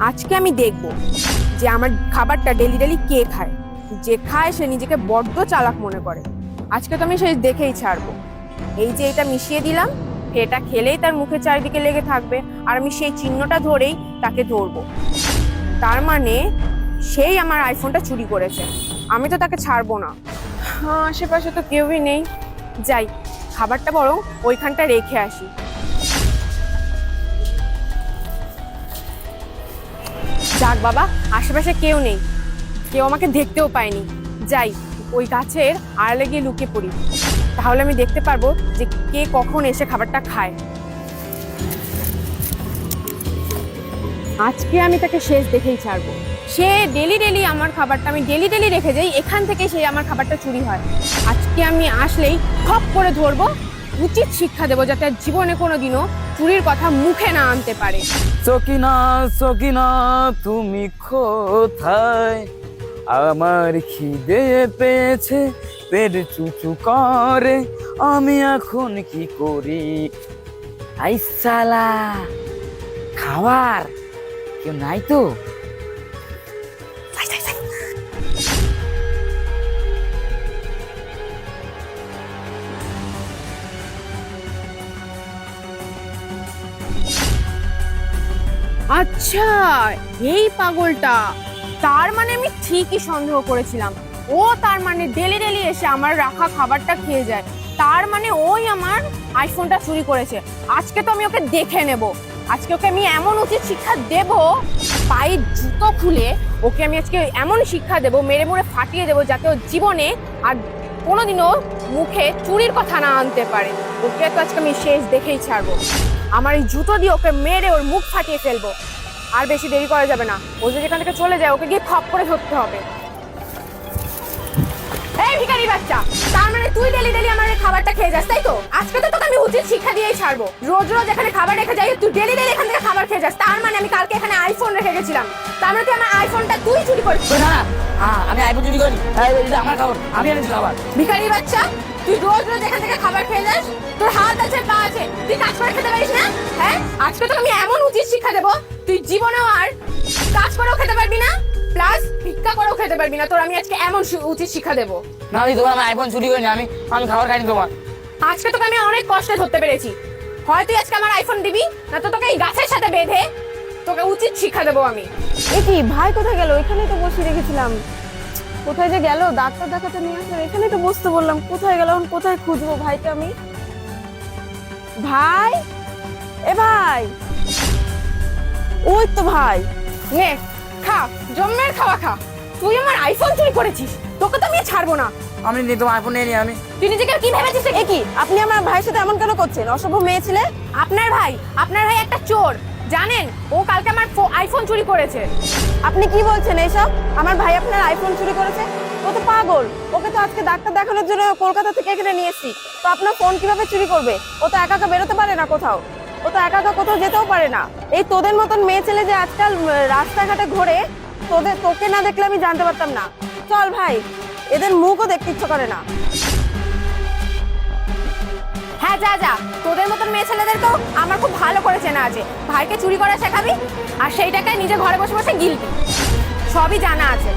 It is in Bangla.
আজকে আমি দেখব যে আমার খাবারটা ডেলি ডেলি কে খায়। যে খায় সে নিজেকে বড্ড চালাক মনে করে। আজকে তো আমি সেই দেখেই ছাড়বো। এই যে এটা মিশিয়ে দিলাম, এটা খেলেই তার মুখের চারিদিকে লেগে থাকবে আর আমি সেই চিহ্নটা ধরেই তাকে ধরবো। তার মানে সেই আমার আইফোনটা চুরি করেছে। আমি তো তাকে ছাড়বো না। আশেপাশে তো কেউই নেই। যাই, খাবারটা বরং ওইখানটা রেখে আসি। যাক বাবা, আশেপাশে কেউ নেই। কেউ আমাকে দেখতেও পায়নি। যাই, ওই গাছের আড়ালে গিয়ে লুকিয়ে পড়ি। তাহলে আমি দেখতে পারব যে কে কখন এসে খাবারটা খায়। আজকে আমি তাকে শেষ দেখেই ছাড়বো। সে ডেলি ডেলি আমার খাবারটা, আমি ডেলি ডেলি রেখে যাই, এখান থেকে সে আমার খাবারটা চুরি হয়। আজকে আমি আসলেই খপ করে ধরবো, উচিত শিক্ষা দেবো যাতে জীবনে কোনো দিনও চুরির কথা মুখে না আনতে পারে। সকিনা সকিনা তুমি কোথায়? আমার খিদে পেয়েছে, পেট চুচু করে, আমি এখন কি করি? আইসালা, খাওয়ার কেউ নাই তো? আচ্ছা এই পাগলটা। তার মানে আমি ঠিকই সন্দেহ করেছিলাম। ও তার মানে ডেলি ডেলি এসে আমার রাখা খাবারটা খেয়ে যায়। তার মানে ওই আমার আইফোনটা চুরি করেছে। আজকে তো আমি ওকে দেখে নেব। আজকে ওকে আমি এমন উচিত শিক্ষা দেব পায়ের জুতো খুলে ওকে আমি আজকে এমন শিক্ষা দেব, মেরে মুড়ে ফাটিয়ে দেবো, যাতে ও জীবনে আর কোনোদিনও মুখে চুরির কথা না আনতে পারে। ওকে তো আজকে আমি শেষ দেখেই ছাড়বো। আমার এই জুতো দিয়ে ওকে মেরে ওর মুখ ফাটিয়ে ফেলব। আর বেশি দেরি করা যাবে না। ও যদি এখান থেকে চলে যায় ওকে গিয়ে খপ করে ধরতে হবে। এই ভিখারি বাচ্চা তার মানে তুই ডেলি ডেলি আমার খাবারটা খেয়ে যাস তাই তো? আজকে তো তোকে আমি উচিত শিক্ষা দিয়েই ছাড়বো। রোজ রোজ এখানে খাবার রেখে যাই তুই ডেলি ডেলি এখান থেকে খাবার খেয়ে যাস। তার মানে আমি কালকে এখানে আইফোন রেখে গেছিলাম। তার মানে তুই আমার আইফোনটা তুই চুরি করেছিস কই না হ্যাঁ, আমি আইফোন চুরি করি এটা আমার খাবার। আমি এনেছি খাবার। ভিখারি বাচ্চা তুই রোজ রোজ এখান থেকে খাবার খেয়ে যাস। তোর হাত আছে পা আছে তুই কাজ করে খেতে পারিস না? হ্যাঁ? আজকে তোকে আমি এমন উচিত শিক্ষা দেবো তুই জীবনেও আর কাজ করেও খেতে পারবি না প্লাস ভিক্ষা করেও খেতে পারবি না। তোর আমি আজকে এমন উচিত শিক্ষা দেবো। না আমি তোমার আমি আইফোন চুরি করিনি আমি আমি খাবার খাইনি তোমার। আজকে তোকে আমি অনেক কষ্টে ধরতে পেরেছি। হয় তুই আজকে আমার আইফোন দিবি না তো তোকে এই গাছের সাথে বেঁধে তোকে উচিত শিক্ষা দেবো আমি। এ কি ভাই কোথায় গেল? এখানেই তো বসে রেখেছিলাম। কোথায় যে গেল? ডাক্তার দেখাতে নিয়ে আসলে এখানেই তো বসতে বললাম। কোথায় গেল? কোথায় খুঁজবো ভাইকে আমি? ভাই? এ ভাই! ওই তো ভাই! নে খা জম্মের খাওয়া খা। তুই আমার আইফোন চুরি করেছিস তোকে তো আমি ছাড়বো না। আমি নি তোমার আইফোন নিয়ে নি আমি। তুই নিজেকে কি ভেবেছিস? এ কি? আপনি আমার ভাইয়ের সাথে এমন কেন করছেন? অসভ্য মেয়ে ছিলে? আপনার ভাই আপনার ভাই একটা চোর। জানেন ও কালকে আমার ফো- আইফোন চুরি করেছে। আপনি কি বলছেন এইসব? আমার ভাই আপনার আইফোন চুরি করেছে? ও তো পাগল। ওকে তো আজকে ডাক্তার দেখানোর জন্য কলকাতা থেকে এখানে নিয়ে এসেছি। তো আপনার ফোন কীভাবে চুরি করবে? ও তো একা একা বেরোতে পারে না কোথাও। ও তো একা একা কোথাও যেতেও পারে না। এই তোদের মতন মেয়ে ছেলে যে আজকাল রাস্তাঘাটে ঘোরে, তোদের, তোকে না দেখলে আমি জানতে পারতাম না। চল ভাই, এদের মুখও দেখতে ইচ্ছে করে না। হ্যাঁ যা যা। তোদের মতন মেয়ে ছেলেদেরকেও আমার খুব ভালো করে চেনা আছে। ভাইকে চুরি করা শেখাবি, আর সেই টাকায় নিজে ঘরে বসে বসে গিলবি। সবই জানা আছে।